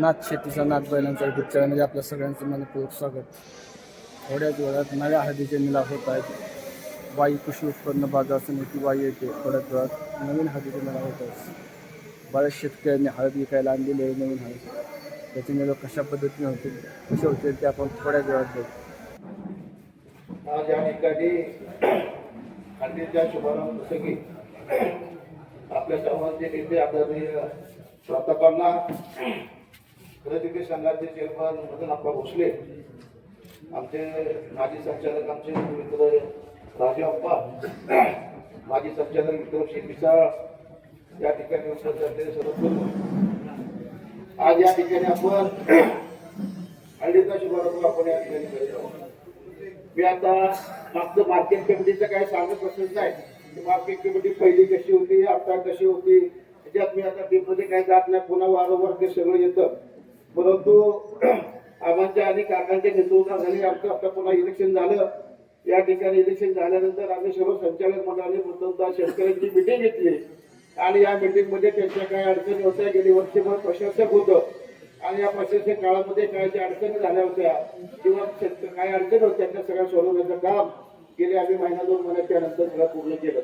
नाथ शेतीचा नाथ बैलांचा गुच्छामध्ये चॅनलमध्ये म्हणजे आपल्या सगळ्यांचं मनपूर्वक स्वागत. थोड्याच वेळात नव्या हळदीचे निलाव होत आहेत. वाई कृषी उत्पन्न बाजार समिती वाई येते थोड्याच वेळात नवीन हळदीचे निलाव होत आहेत. बऱ्याच शेतकऱ्यांनी हळद विकायला आणलेली आहे नवीन हळद. त्याचे निलाव कशा पद्धतीने होतील कसे होतील ते आपण थोड्याच वेळात बघू. आज या ठिकाणी शुभारंभ प्रसंगी आपल्या सर्वांचे नेते आदरणीय प्राध्यापकांना खरेदी संघाचे चेअरमन मदन अप्पा भोसले आमचे माजी संचालक आमचे मित्र राजू अप्पा माजी संचालक विक्रम शेख मिसाळ या ठिकाणी उपस्थित असलेले आज या ठिकाणी आपण हल्लीचा शुभारंभ आपण या ठिकाणी करत आहोत. मी आता मागचं मार्केट कमिटीचं काही सांगत बसत नाही. की मार्केट कमिटी पहिली कशी होती आता कशी होती त्याच्यात मी आता डीपमध्ये काही जात नाही. पुन्हा वारंवार ते सगळं येतं. परंतु आबांच्या आणि काकांच्या नेतृत्वाखाली आमचं आता पुन्हा इलेक्शन झालं. या ठिकाणी इलेक्शन झाल्यानंतर आम्ही सर्व संचालक मंडळाने प्रथमतः शेतकऱ्यांची मिटिंग घेतली. आणि या मिटिंगमध्ये त्यांच्या काय अडचणी होत्या. गेली वर्षभर प्रशासक होतं. आणि या प्रशासक काळामध्ये काय ज्या अडचणी झाल्या होत्या किंवा काय अडचणी होत्या त्या सगळ्या सोडवण्याचं काम गेले आम्ही महिना दोन महिन्याच्या नंतर पूर्ण केलं.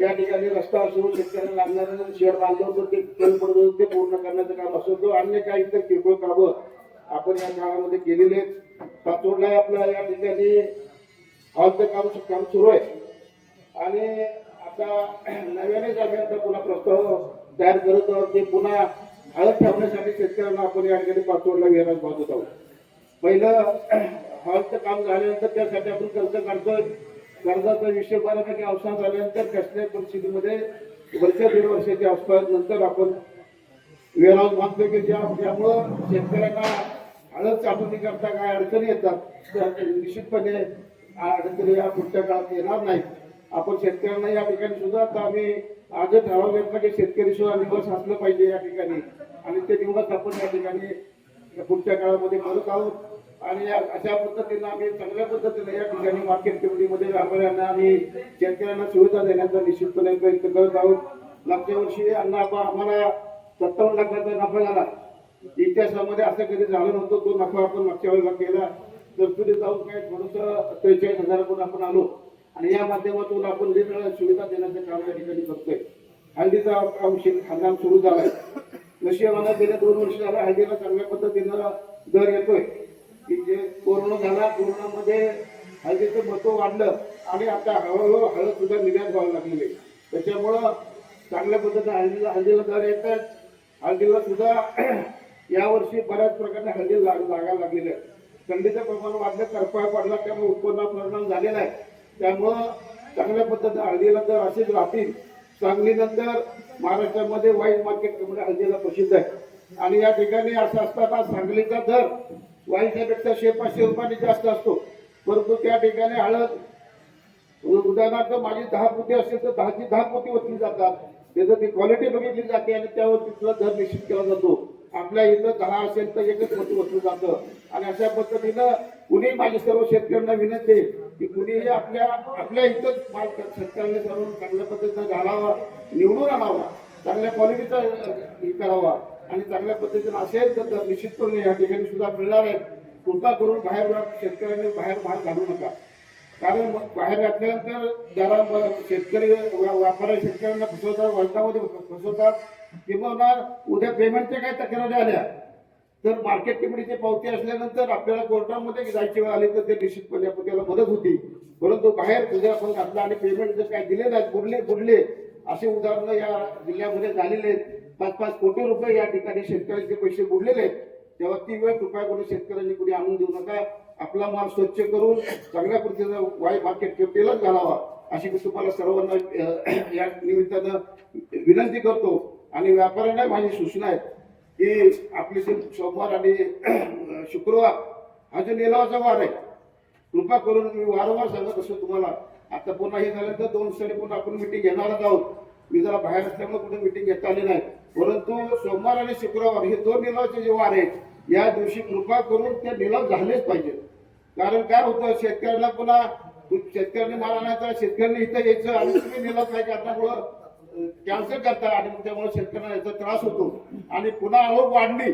या ठिकाणी रस्ता असो शेतकऱ्यांना लागणारं शेड बांधलं होतं ते कल पडत होतं ते पूर्ण करण्याचं काम असं तो अन्य काही इतर किरकोळ कामं आपण या काळामध्ये केलेले आहेत. पाचोडला आपल्या या ठिकाणी हॉलचं काम काम सुरू आहे. आणि आता नव्यानेच आम्ही आता पुन्हा प्रस्ताव तयार करत आहोत. ते पुन्हा हळद ठेवण्यासाठी शेतकऱ्यांना आपण या ठिकाणी पाचोडला घेण्यास पाहत आहोत. पहिलं हॉलचं काम झाल्यानंतर त्यासाठी आपण कर्ज काढतोय. कर्जाचा विषय बऱ्यापैकी अवसान झाल्यानंतर कसल्याही परिस्थितीमध्ये वर्ष दीड वर्षाच्या आसपास नंतर आपण वेळावर मानतो की ज्या त्यामुळं शेतकऱ्यांना हळद चाटणी करता काय अडचणी येतात त्या निश्चितपणे अडचणी या पुढच्या काळात येणार नाहीत. आपण शेतकऱ्यांना या ठिकाणी सुद्धा आता आम्ही आज ठराव घेतला की शेतकरी सुद्धा निवास असलं पाहिजे या ठिकाणी. आणि ते निवास आपण या ठिकाणी पुढच्या काळामध्ये करत आहोत. आणि या अशा पद्धतीनं आम्ही चांगल्या पद्धतीने या ठिकाणी मार्केट कमिटीमध्ये व्यापाऱ्यांना आणि शेतकऱ्यांना सुविधा देण्याचा निश्चितपणे प्रयत्न करत आहोत. मागच्या वर्षी अण्णा आम्हाला सत्तावन्न लाखाचा नफा झाला. इतिहासामध्ये असं कधी झालं नव्हतं तो नफा आपण मागच्या वेळेला केला. तरतुदी जाऊन काय थोडंसं त्रेचाळीस हजारातून आपण आलो. आणि या माध्यमातून आपण वेगवेगळ्या सुविधा देण्याचं काम या ठिकाणी करतोय. हळदीचा काम शेत हंगाम सुरू झालाय. नशिबाला गेल्या दोन वर्ष झाला हळदीला चांगल्या पद्धतीनं दर येतोय. की जे कोरोना झाला कोरोनामध्ये हळदीचं महत्त्व वाढलं आणि आता हळूहळू हळद सुद्धा निर्यात व्हायला लागलेली आहे. त्याच्यामुळं चांगल्या पद्धतीने हळदीला हळदीला दर येतात हळदीला सुद्धा यावर्षी बऱ्याच प्रकारे हळदी लाग लागायला लागलेले आहे. थंडीचं प्रमाण वाढलं करपा पडला त्यामुळे उत्पन्नावर परिणाम झालेला आहे. त्यामुळं चांगल्या पद्धतीने हळदीला दर असेच राहतील. सांगलीनंतर महाराष्ट्रामध्ये वाईन मार्केट कमिटी हळदीला प्रसिद्ध आहे. आणि या ठिकाणी असं असताना सांगलीचा दर वाईनच्या शे पाचशे रुपयांनी जास्त असतो. परंतु त्या ठिकाणी हळद उदाहरणार्थ माझी दहा पोती असेल तर दहाची दहा पोती ओतली जातात. त्याचं ती क्वालिटी बघितली जाते आणि त्यावर तिथला दर निश्चित केला जातो. आपल्या इथं दहा असेल तर एकच पोती ओतलं जातं. आणि अशा पद्धतीनं कुणी माझी सर्व शेतकऱ्यांना विनंती की कुणीही आपल्या आपल्या इथंच माल शेतकऱ्यांनी सर्व चांगल्या पद्धतीनं घालावा निवडून आणावा. चांगल्या क्वालिटीचा हे करावा. आणि चांगल्या पद्धतीनं असेल तर निश्चितपणे या ठिकाणी सुद्धा मिळणार आहेत. कृपा करून बाहेर शेतकऱ्यांनी बाहेर भाग घालू नका. कारण मग बाहेर घातल्यानंतर जरा शेतकरी व्या- व्यापारी शेतकऱ्यांना फसवतात वर्षामध्ये फसवतात किंवा उद्या पेमेंटच्या काही तक्रारी आल्या तर मार्केट कमिटीचे पावती असल्यानंतर आपल्याला कोर्टामध्ये जायची वेळ आली तर ते निश्चितपणे आपण त्याला मदत होती. परंतु बाहेर उद्या आपण घातला आणि पेमेंट जर काही दिले नाहीत बुडले बुडले असे उदाहरणं या जिल्ह्यामध्ये झालेले आहेत. पाच पाच कोटी रुपये या ठिकाणी शेतकऱ्यांचे पैसे बुडलेले आहेत. तेव्हा ती वेळ कृपया करून शेतकऱ्यांनी कुठे आणून देऊ नका. आपला माल स्वच्छ करून चांगल्या पद्धतीचा वाई मार्केट कमिटीलाच घालावा. अशी मी तुम्हाला सर्वांना या निमित्तानं विनंती करतो. आणि व्यापाऱ्यांना माझी सूचना आहे की आपली जे सोमवार आणि शुक्रवार हा जो निलावाचा वार आहे कृपा करून मी वारंवार सांगत असतो तुम्हाला. आता पुन्हा हे झालं तर दोन दिवसांनी पुन्हा आपण मिटिंग घेणारच आहोत. मी जरा बाहेर असल्यामुळे कुठे मिटिंग घेता आली नाही. परंतु सोमवार आणि शुक्रवार हे दोन लिलावचे जे वार आहेत या दिवशी कृपा करून ते लिलाव झालेच पाहिजेत. कारण काय होतं शेतकऱ्यांना पुन्हा शेतकऱ्यांनी माल आणायचा शेतकऱ्यांनी इथं यायचं आणि तुम्ही लिलाव काय करण्यामुळं कॅन्सल करता आणि त्यामुळे शेतकऱ्यांना याचा त्रास होतो. आणि पुन्हा आवक वाढली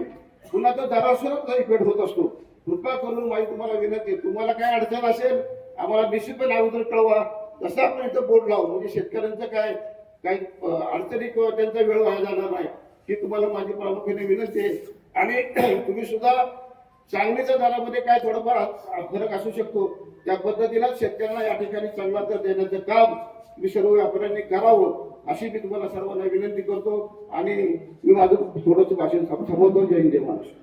पुन्हा तो दरासुरच इफेक्ट होत असतो. कृपा करून माझी तुम्हाला विनंती तुम्हाला काय अडचण असेल आम्हाला निश्चितपणे अगोदर कळवा. जसं आपण इथं बोर्ड लावू म्हणजे शेतकऱ्यांचं काय काही अडचणी किंवा त्यांचा वेळ वाया जाणार नाही ही तुम्हाला माझी प्रामुख्याने विनंती आहे. आणि तुम्ही सुद्धा सांगलीच्या दरामध्ये काय थोडंफार फरक असू शकतो त्या पद्धतीला शेतकऱ्यांना या ठिकाणी चांगला दर देण्याचं काम मी सर्व व्यापाऱ्यांनी करावं अशी मी तुम्हाला सर्वांना विनंती करतो. आणि मी माझं थोडंसं भाषण थांबवतो. जय हिंद जय महाराष्ट्र.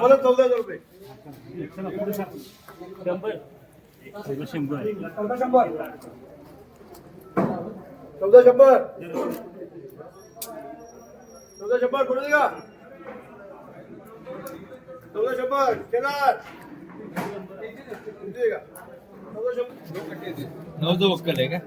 बोला चौदा हजार रुपये शंभर. चौदा शंभर. चौदा शंभर चौदा दे का चौदा शंभर केलार चौदा शंभर. नऊ जो वक्कल आहे का?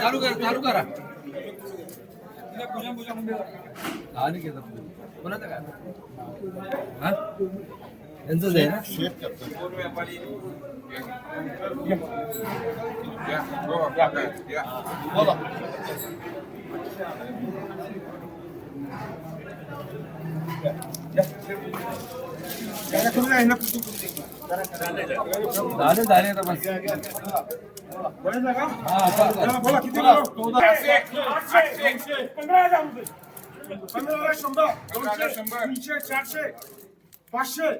चालू करा चालू करा आणि घेतात कोणाचं काय हा? यांचंच आहे ना झाले झाले आता बस हा चालू करा. बोला किती पंधरा हजार रुपये पंधरा शंभर दोनशे तीनशे चारशे पाचशे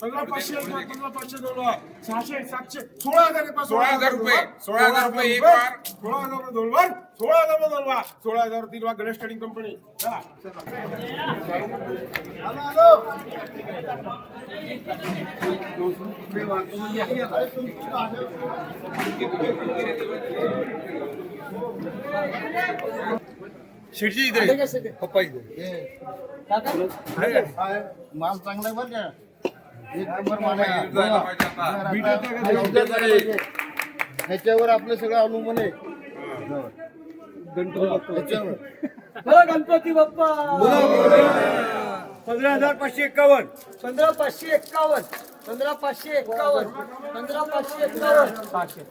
पंधरा पाचशे पंधरा पाचशे दोन वार, सहाशे सातशे सोळा हजार सोळा हजार रुपये, सोळा हजार रुपये एक. सोळा हजार रुपये सोळा हजार रुपये सोळा हजार तीन गणेश ट्रेडिंग कंपनी. शेटजी इथे पप्पा इथे माल चांगला आहे बरं का? एक नंबर. ह्याच्यावर आपलं सगळं अवलंबून आहे ह्याच्यावर गणपती बाप्पा पंधरा हजार पाचशे एक्कावन्न पंधरा पाचशे एक्कावन्न पंधरा पाचशे एक्कावन्न पंधरा पाचशे एक्कावन्न पाचशे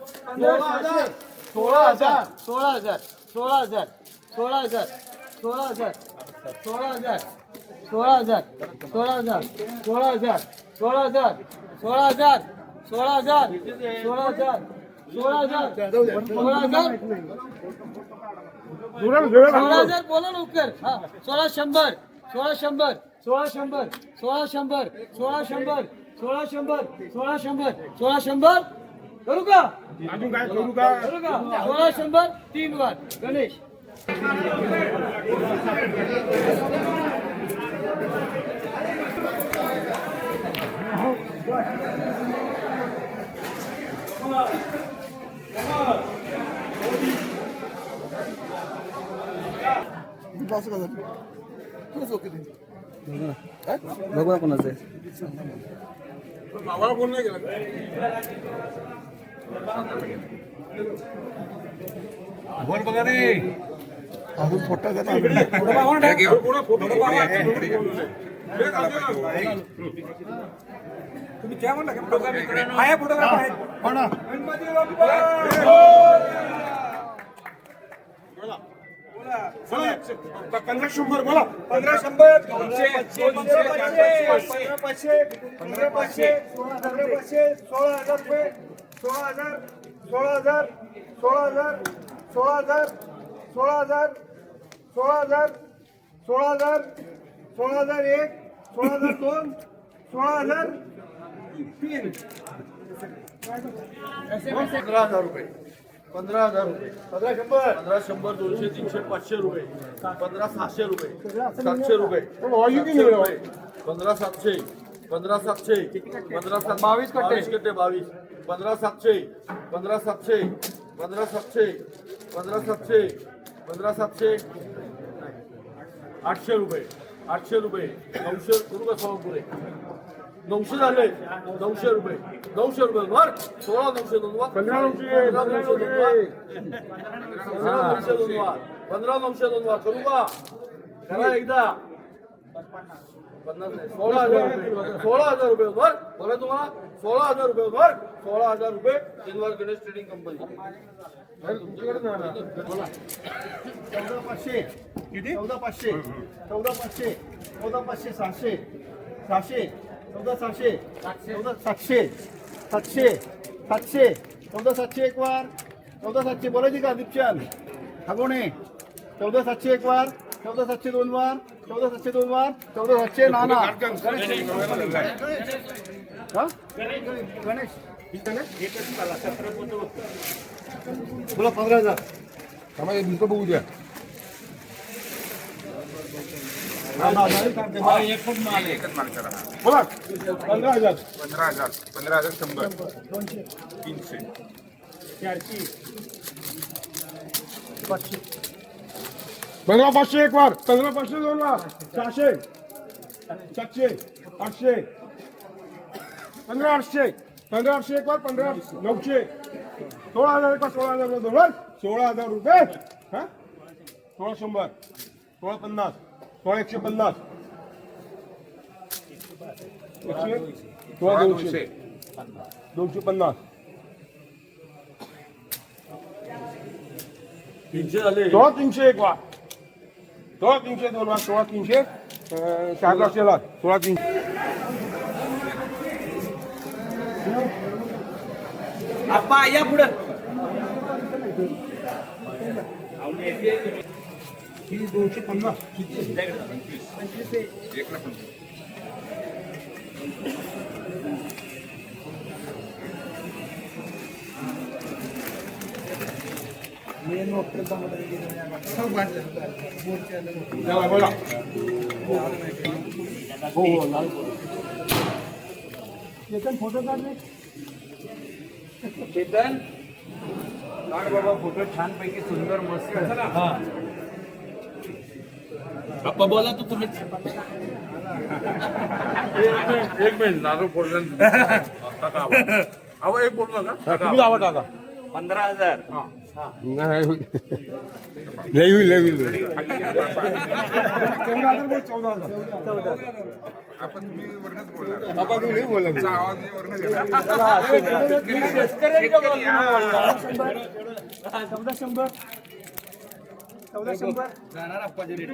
सोळा हजार सोळा हजार सोळा हजार सोळा हजार सोळा हजार सोळा हजार सोळा हजार सोळा हजार सोळा हजार सोळा हजार सोळा हजार सोळा हजार सोळा हजार सोळा हजार सोळा हजार. सोळा हजार बोला लवकर. हा सोळा शंभर सोळा शंभर सोळा शंभर सोळा शंभर सोळा शंभर सोळा शंभर सोळा शंभर सोळा शंभर. करू का? अजून काय करू का? करू का? सोळा शंभर तीन वार. गणेश. পাঁচশো টাকা ঠিক আছে ওকে দিন ভগবান কোন আছে? বাবার ফোন গেল। ভোর বগা রে अजून फोटो घेता तुम्ही काय म्हणला फोटोग्राफी फोटोग्राफी आहेत बोला पंधरा शंभर बोला पंधरा शंभर दोनशे पंधरा पाचशे पंधरा पाचशे पंधरा पाचशे सोळा हजार रुपये सोळा हजार सोळा हजार सोळा हजार सोळा हजार सोळा हजार सोळा हजार सोळा हजार सोळा हजार एक सोळा हजार दोन सोळा हजार तीन पंधरा हजार रुपये पंधरा हजार रुपये. पंधरा शंभर. पंधरा शंभर दोनशे तीनशे पाचशे रुपये. पंधरा सहाशे रुपये. सातशे रुपये. पंधरा सातशे. पंधरा सातशे. पंधरा सात बावीस बावीस कट्टे बावीस. पंधरा सातशे. पंधरा सातशे. पंधरा सातशे. पंधरा सातशे. पंधरा सातशे. आठशे रुपये. आठशे रुपये. नऊशे रुपये. सव्वा पुरे नऊशे झाले नऊशे रुपये नऊशे रुपये वर सोळा नऊशे दोन वर पंधरा नऊशे पंधरा नऊशे दोन वर पंधरा नऊशे दोन वर पंधरा नऊशे दोन वर करू का करा एकदा पन्नास नाही, सोळा हजार रुपये सोळा हजार रुपये वर बघा तुम्हाला सोळा हजार रुपये वर सोळा हजार रुपये सिल्वर गणेश ट्रेडिंग कंपनी चौदा पाचशे किती चौदा पाचशे चौदा पाचशे चौदा पाचशे सहाशे सहाशे चौदा सातशे चौदा सातशे सातशे. सातशे. चौदा सातशे एक वार चौदा सातशे बोलायची का दीपचंद? हागोणे चौदा सातशे एक वार चौदा सातशे दोन वार चौदा सातशे दोन वार चौदा सातशे नाना. हा? गणेश. बोला पंधरा हजार. समाज दुसरं बघू द्या. एकच माल करा बोला पंधरा हजार पंधरा हजार पंधरा हजार शंभर दोनशे तीनशे पाचशे पंधरा पाचशे एक वार. पंधरा पाचशे दोन वार. सहाशे. सातशे. आठशे. पंधरा आठशे पंधरा आठशे एक वार पंधरा नऊशे. सोळा हजार एक वार सोळा हजार दोन वार. सोळा हजार रुपये. हा? सोळा शंभर. सोळा पन्नास. सोळा एकशे पन्नास एकशे सोळा दोनशे दोनशे पन्नास तीनशे झाले सोळा तीनशे एक वार सोळा तीनशे दोन वार सोळा तीनशे अं, चार लाख सोळा तीनशे आप्पा या पुढं दोनशे पन्नास एक लाख बोला हो हो लाल फोटो काढले चेतन काढ बाबा फोटो छान पैकी सुंदर मस्त. आप्पा बोला तू तुम्ही. एक मिनिट नारू बोलला अहो एक बोलला का तुम्ही लावा. टाका पंधरा हजार. लय होईल लय होईल. चौदा आपण तुम्ही वर्गात बोलला बाबा तुम्ही नाही बोला तुमचा आवाज गेला. चौदा शंभर. चौदा शंभर. जाणार आप्पाच्या रेट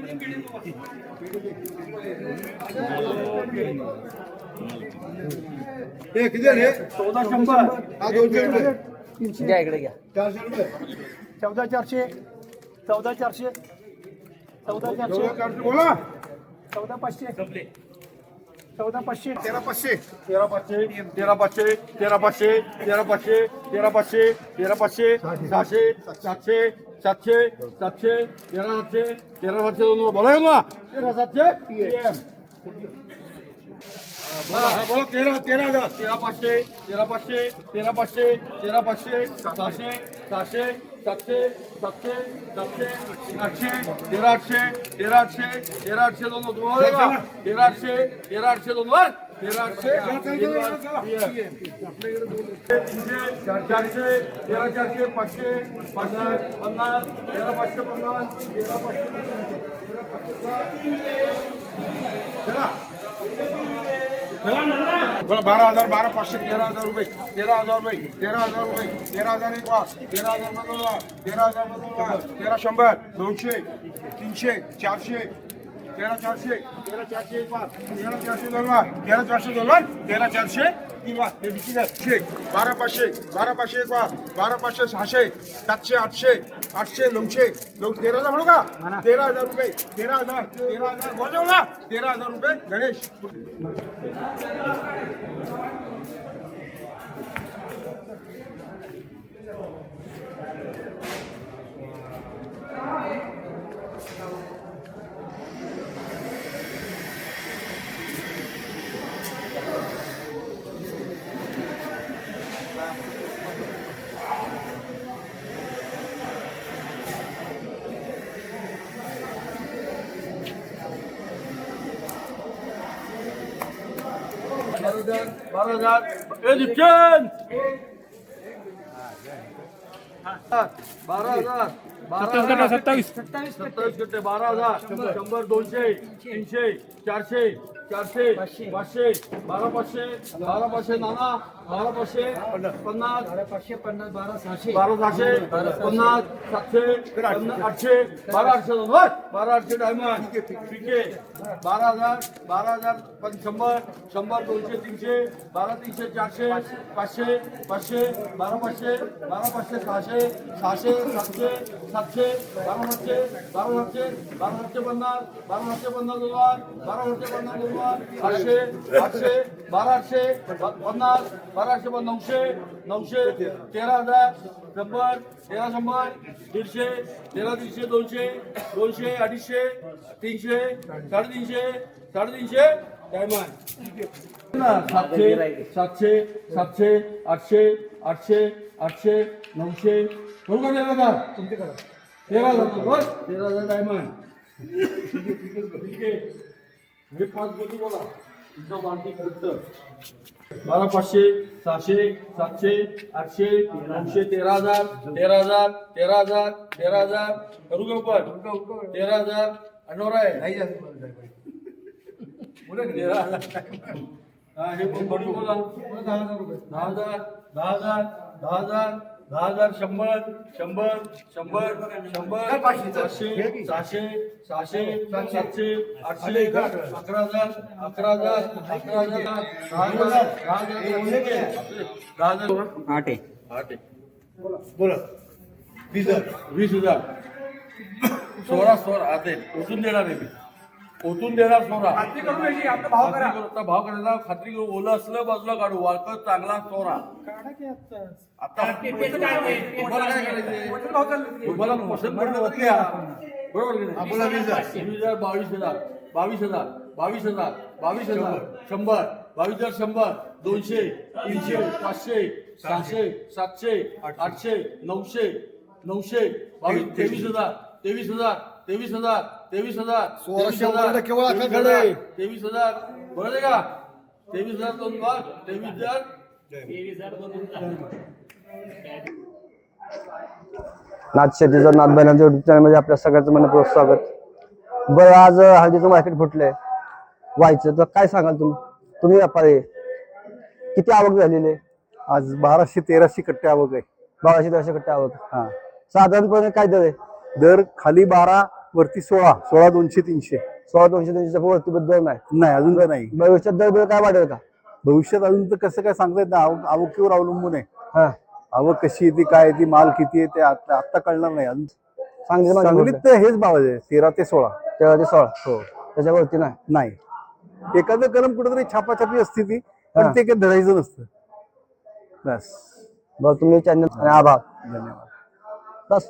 हे किती रे चौदा शंभर. हा दोनशे रुपये. तीनशे. घ्या इकडे घ्या. चारशे रुपये. चौदा चारशे. चौदा चारशे. चौदा चारशे. बोला. चौदा पाचशे. चौदा पाचशे तेरा पाचशे तेरा पाचशे तेरा पाचशे तेरा पाचशे तेरा पाचशे तेरा पाचशे तेरा पाचशे सहाशे सातशे सातशे सातशे तेरा सातशे तेरा सातशे दोन बोला ना तेरा सातशे हा, बोला तेरा तेरा हजार तेरा पाचशे तेरा पाचशे तेरा पाचशे तेरा पाचशे सहाशे सहाशे सातशे सातशे सातशे आठशे तेरा आठशे तेरा आठशे तेरा आठशे दोन दोन तेरा आठशे तेरा आठशे दोन वर तेरा आठशे तीनशे चार चारशे तेरा चारशे पाचशे पन्नास पन्नास तेरा पाचशे बारा हजार बारा पाचशे तेरा हजार रुपये तेरा हजार रुपये तेरा हजार रुपये तेरा हजार एक वास तेरा हजार मधून तेरा हजार मधून तेरा शंभर दोनशे तीनशे चारशे तेरा चारशे तेरा चारशे एक वार तेरा चारशे दोन वार तेरा चारशे दोन वार तेरा चारशे तीन वार हे किती आहे बारा पाचशे बारा पाचशे एक वार बारा पाचशे सहाशे सातशे आठशे आठशे नऊशे नऊ तेरा हजार म्हणू का तेरा हजार रुपये तेरा हजार तेरा हजार बोला तेरा हजार रुपये गणेश बारा हजार बारा हजार बारा सत्तावीस सत्तावीस. सत्तावीस गट्टे बारा हजार शंभर दोनशे तीनशे चारशे चारशे पाचशे बारा पाचशे बारा पाचशे नाना. बारा पाचशे पन्नास पाचशे पन्नास बारा सहाशे बारा सहाशे पन्नास सातशे पन्नास आठशे बारा आठशे दोन वर. बारा आठशे डायमंड पिके बारा हजार बारा हजार पण शंभर शंभर दोनशे तीनशे बारा तीनशे चारशे पाचशे पाचशे बारा पाचशे बारा पाचशे सहाशे सहाशे सातशे सातशे बारा सातशे बारा सातशे बारा सातशे पन्नास बारा सातशे पन्नास दोन वर. बारा सातशे पन्नास दोन वर. आठशे आठशे बारा आठशे प- पन्नास बारा आठशे पण नऊशे नऊशे तेरा हजार शंभर तेरा शंभर दीडशे तेरा दीडशे दोनशे दोनशे अडीचशे तीनशे साडेतीनशे साडेतीनशे डायमंड. सातशे सातशे सातशे आठशे आठशे आठशे नऊशे. करू का तेरा हजार? तेरा हजार बस. तेरा हजार डायमंड. ठीक आहे. हे पाच बोला. तुमचा खर्च बारा पाचशे सहाशे सातशे आठशे नऊशे तेरा हजार तेरा हजार तेरा हजार तेरा हजार. करू का ऊपर तेरा हजार. अनोरा आहे. तेरा हजार. हा, पण बोला? दहा हजार रुपये. दहा हजार दहा हजार दहा हजार. दहा हजार शंभर शंभर शंभर शंभर पाचशे? सहाशे सहाशे सातशे. आठशे अकरा हजार अकरा हजार अकरा हजार दहा हजार दहा हजार दहा हजार. आठ आहे. आठ आहे. बोला. वीस हजार. वीस हजार. सोळा सोळा आता ओतून देणार आहे मी. ओतून देणार सोळा खात्री करून घ्यायची, आपला भाव करा. खात्री करू, आता भाव करायला खात्री करू. ओलं असलं बाजूला काढू. वाळकत चांगला सोळा आता तुम्हाला काय करायचंय? भाव चालले. तुम्हाला पसंत पडलं तर घ्या बरोबर की नाही? वीस हजार. बावीस हजार. बावीस हजार. बावीस हजार. बावीस हजार. शंभर. बावीस हजार शंभर. दोनशे. तीनशे. पाचशे. सहाशे. सातशे. आठशे. नऊशे. नऊशे. बावीस. तेवीस हजार. तेवीस हजार. तेवीस हजार. तेवीस हजार तेवीस हजार हजार तेवीस हजार. बरोबर आहे का? तेवीस हजार दोन भाग तेवीस हजार. नाथ शेतीचा नाथ बैलांच्या युट्यूब चॅनलमध्ये आपल्या सगळ्यांचं मनपूर्वक स्वागत. बरं आज हळदीचं मार्केट फुटलंय. व्हायचं तर काय सांगाल तुम्ही? तुम्ही व्यापारी. किती आवक झालेली आहे? आज बाराशे तेराशे कट्टे आवक आहे. बाराशे तेराशे कट्टे आवक. हा. साधारणपणे काय दर आहे? दर खाली बारा वरती सोळा सोळा दोनशे तीनशे. सोळा दोनशे दोनशे वरती दर नाही. नाही अजून तर नाही. भविष्यात दर बिर काय वाढेल का? भविष्यात अजून तर कसं काय सांगता येत नाही. आवक आवकीवर अवलंबून आहे. हा. आवक कशी येते काय येते माल किती आहे ते आता आता कळणार नाही. अजून सांगली सांगलीत तर हेच भाव आहे तेरा ते सोळा. तेरा ते सोळा. हो. त्याच्यावरती नाही. नाही. एखादं कलम कुठेतरी छापाछापी असते ती पण. ते काही धरायचं नसतं. बस. बरं तुम्ही चॅनल आभार. धन्यवाद. बस.